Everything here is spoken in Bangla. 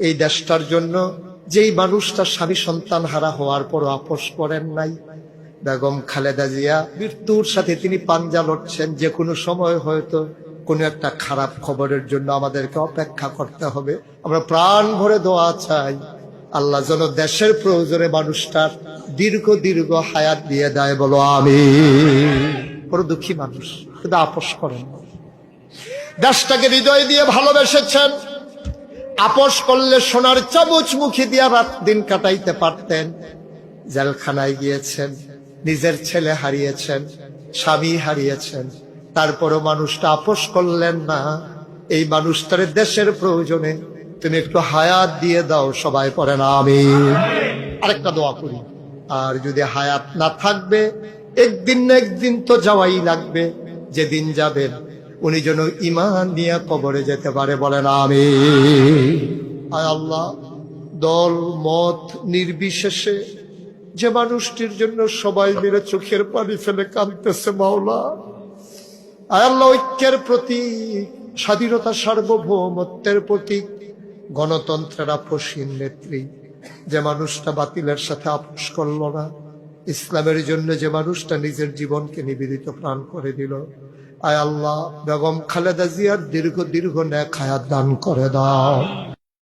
এই দেশটার জন্য যেই মানুষটা স্বামী সন্তান হারা হওয়ার পর আপোষ করেন নাই। বেগম খালেদা জিয়া মৃত্যুর সাথে তিনি পাঞ্জা লড়ছেন, যে কোনো সময় হয়তো কোনো একটা খারাপ খবরের জন্য আমাদেরকে অপেক্ষা করতে হবে। আমরা প্রাণ ভরে দোয়া চাই, আল্লাহ যেন দেশের প্রয়োজনে মানুষটার দীর্ঘ দীর্ঘ হায়াত দিয়ে দেয়, বলো আমি বড় দুঃখী মানুষ, কিন্তু আপোষ করেন। দেশটাকে হৃদয় দিয়ে ভালোবেসেছেন আপোষ করলে সোনার চামচ মুখে দিয়া রাত দিন কাটাইতে পারতেন। জেলখানায় গিয়েছেন, নিজের ছেলে হারিয়েছেন, স্বামী হারিয়েছেন। তারপরও মানুষটা আপোষ করলেন না। এই মানুষটার দেশের প্রয়োজনে তুমি একটু হায়াত দিয়ে দাও, সবাই পড়ে না আমি আরেকটা দোয়া করি। আর যদি হায়াত না থাকবে, একদিন না একদিন তো যাওয়াই লাগবে, যেদিন যাবেন উনি যেন ইমান নিয়ে কবরে যেতে পারে বলেন আমি আয় আল্লাহ, দল, মত নির্বিশেষে যে মানুষটির জন্য সবাই মিলে চোখের পানি ফেলে কাঁদতেছে মাওলা। আয় আল্লাহ, ঐক্যের প্রতি স্বাধীনতা সার্বভৌমত্বের প্রতীক, গণতন্ত্রের আপসীন নেত্রী। যে মানুষটা বাতিলের সাথে আপোষ করল না, ইসলামের জন্য যে মানুষটা নিজের জীবনকে নিবেদিত প্রাণ করে দিল আয় আল্লাহ বেগম খালেদা জিয়ার দীর্ঘ দীর্ঘ নেক হায়াত দান করে দাও।